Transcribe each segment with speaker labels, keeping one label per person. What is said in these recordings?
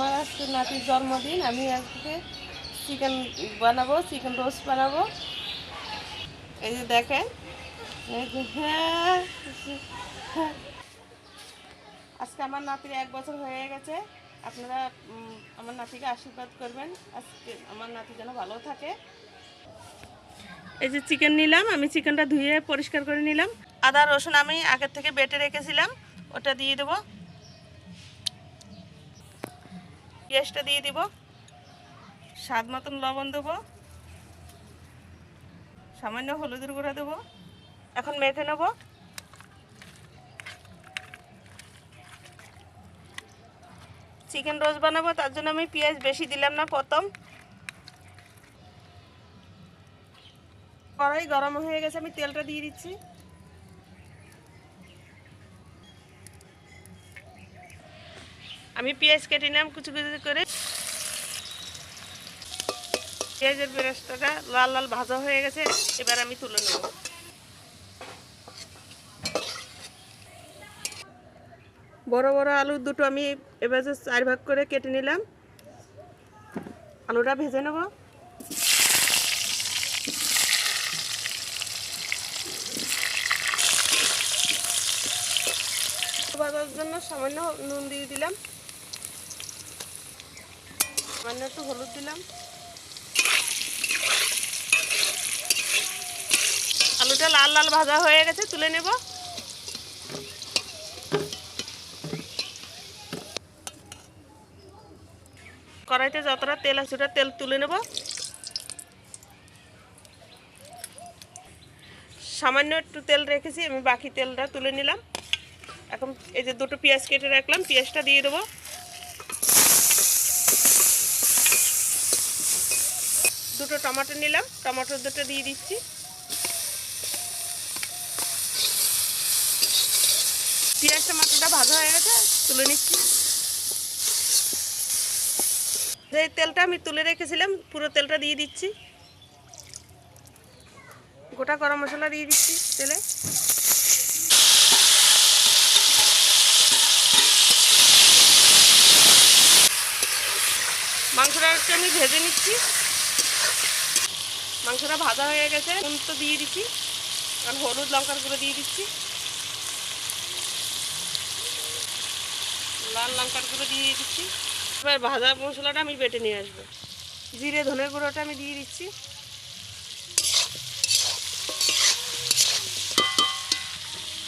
Speaker 1: আমার আজকে নাতির জন্মদিন, আমি আজকে চিকেন বানাবো, চিকেন রোস্ট বানাবো। এই যে দেখেন হ্যাঁ হ্যাঁ। আজকে আমার নাতির এক বছর হয়ে গেছে, আপনারা আমার নাতিকে আশীর্বাদ করবেন, আজকে আমার নাতি যেন ভালো থাকে। এই যে চিকেন নিলাম, আমি চিকেনটা ধুয়ে পরিষ্কার করে নিলাম। আদা রসুন আমি আগের থেকে বেটে রেখেছিলাম, ওটা দিয়ে দেবো। পেঁয়াজটা দিয়ে দিব। স্বাদ মতন লবণ দেবো। সামান্য হলুদের গুঁড়া দেবো। এখন মেখে নেব। চিকেন রোজ বানাবো, তার জন্য আমি পেঁয়াজ বেশি দিলাম না প্রথম। কড়াই গরম হয়ে গেছে, আমি তেলটা দিয়ে দিচ্ছি। আমি পেঁয়াজ কেটে নিলাম, কুচি কুচি করে। পেঁয়াজের বেরেস্তাটা লাল লাল ভাজা হয়ে গেছে, এবার আমি তুলে নেব। বড় বড় আলু দুটো আমি এবার চার ভাগ করে কেটে নিলাম। আলুটা ভেজে নেব। জন্য সামান্য নুন দিয়ে দিলাম। সামান্য একটু হলুদ দিলাম। আলুটা লাল লাল ভাজা হয়ে গেছে, তুলে নেব। কড়াইতে যতটা তেল আছে ওটা তেল তুলে নেব। সামান্য একটু তেল রেখেছি, আমি বাকি তেলটা তুলে নিলাম। এখন এই যে দুটো পেঁয়াজ কেটে রাখলাম, পেঁয়াজটা দিয়ে দেবো। দুটো টমেটো নিলাম টমেটো দুটো দিয়ে দিচ্ছি। পেঁয়াজ টমাটোটা ভাজা হয়ে গেছে, তুলে নিচ্ছি। যে তেলটা আমি তুলে রেখেছিলাম, পুরো তেলটা দিয়ে দিচ্ছি। গোটা গরম মশলা দিয়ে দিচ্ছি তেলে। মাংসটা একটু আমি ভেজে নিচ্ছি। মাংসটা ভাজা হয়ে গেছে। নুন তো দিয়ে দিচ্ছি কারণ হলুদ লঙ্কার গুঁড়ো দিয়ে দিচ্ছি। লাল লঙ্কার গুঁড়ো দিয়ে দিচ্ছি। এবার ভাজা মশলাটা আমি বেটে নিয়ে আসব। জিরে ধনের গুঁড়োটা আমি দিয়ে দিচ্ছি।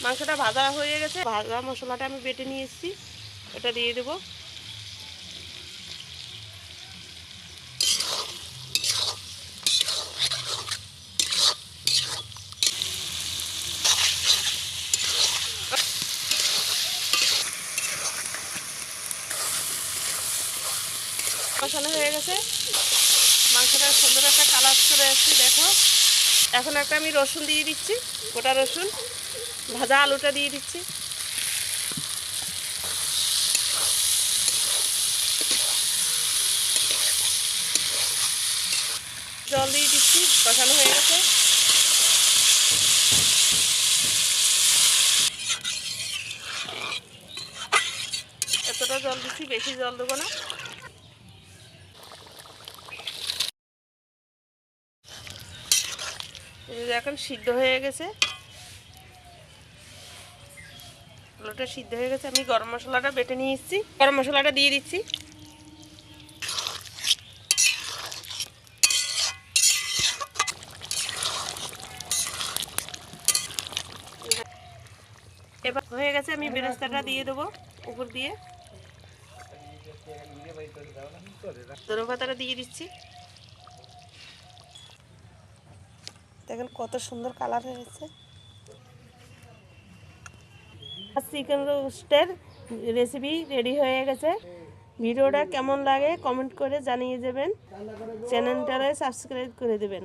Speaker 1: মাংসটা ভাজা হয়ে গেছে। ভাজা মশলাটা আমি বেটে নিয়ে এসেছি। এটা দিয়ে দেবো। কষানো হয়ে গেছে। মাংসটা সুন্দর একটা কালার করে আসছি, দেখো। এখন একটা আমি রসুন দিয়ে দিচ্ছি, গোটা রসুন। ভাজা আলুটা দিয়ে দিচ্ছি। জল দিয়ে দিচ্ছি, কষানো হয়ে গেছে। এতটা জল দিচ্ছি, বেশি জল দেবো না এই যে এখন সিদ্ধ হয়ে গেছে। আলুটা সিদ্ধ হয়ে গেছে আমি গরম মশলাটা বেটে নিয়ে এসেছি। গরম মশলাটা দিয়ে দিচ্ছি। এবার হয়ে গেছে আমি বেরেস্তাটা দিয়ে দেবো উপর দিয়ে। ধনে পাতাটা দিয়ে দিচ্ছি। দেখেন কত সুন্দর কালার হয়েছে চিকেন রোস্টের রেসিপি রেডি হয়ে গেছে। ভিডিওটা কেমন লাগে কমেন্ট করে জানিয়ে দেবেন। চ্যানেলটারে সাবস্ক্রাইব করে দেবেন।